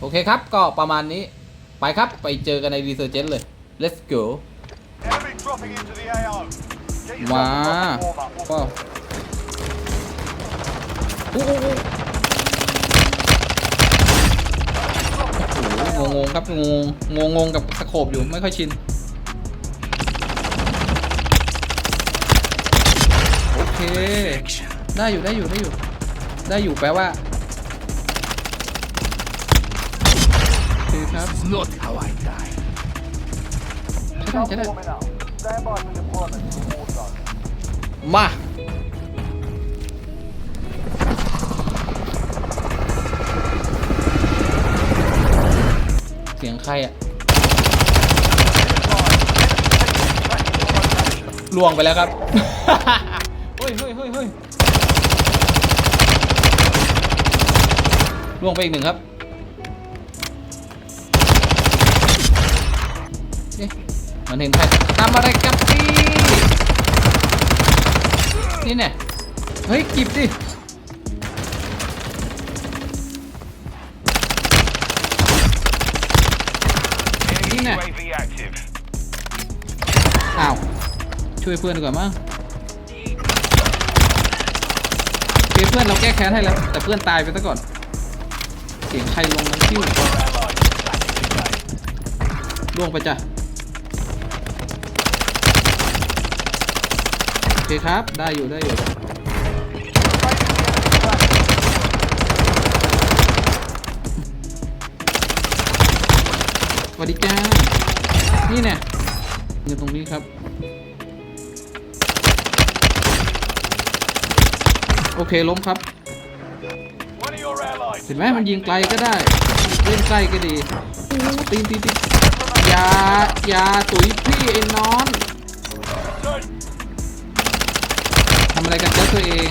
โอเคครับ ก็ประมาณนี้ ไปครับ ไปเจอกันในรีเซอร์เจนเลย let's go มา a warm up. ก็อู้อู้อู้โอ้โหงงครับงงงงงกับสโคบอยู่ไม่ค่อยชิน โอเค ได้อยู่ได้อยู่ได้อยู่ ได้อยู่แปลว่าโอเคครับ Not how I die. ใช่ได้ใช่ได้ Warming up. Stand by for deployment to the war zone. มา เสียงใครอะล่วงไปแล้วครับ เฮ้ยเฮ้ยเฮ้ยเฮ้ยล่วงไปอีกหนึ่งครับ เอ๊ะมันเห็นใครทำอะไรกับพี่นี่แน่เฮ้ยกิบดิ Enemy Nè. UAV active. อ้าว ช่วยเพื่อนดีกว่ามั้งโอเคเพื่อนเราแก้แค้นให้แล้ว แต่เพื่อนตายไปซะก่อน เสียงใครลงนั้นคิ้วล่วงไปจ้ะ เคครับ ได้อยู่ได้อยู่สวัสดีจ้า นี่เนี่ยเงินตรงนี้ครับ โอเคล้มครับ เห็นไหมมันยิงไกลก็ได้ เล่นใกล้ก็ดีตีนตีนตีนยายาตุ๋ยพี่ไอ้นอน ทำอะไรกันเจ้าตัวเอง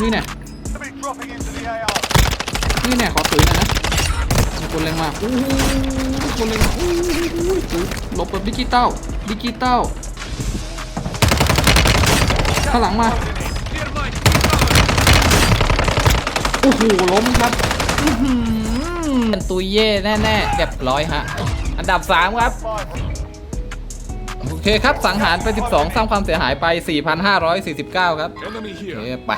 นี่เนี่ย dropping into the AO. นี่เนี่ยขอตุ๋ยหน่อยนะมีคนแรงมากอู้หูคนแรงมากอู้หูตุ๋ยหลบแบบดิจิตอลดิจิตอลข้างหลังมาโอ้โหล้มครับเป็นตุยเย่แน่ๆเรียบร้อยฮะ อันดับ3ครับ Five. โอเคครับสังหารไป 12 สร้างความเสียหายไป 4,549 ครับ Enemy โอเค here. ไป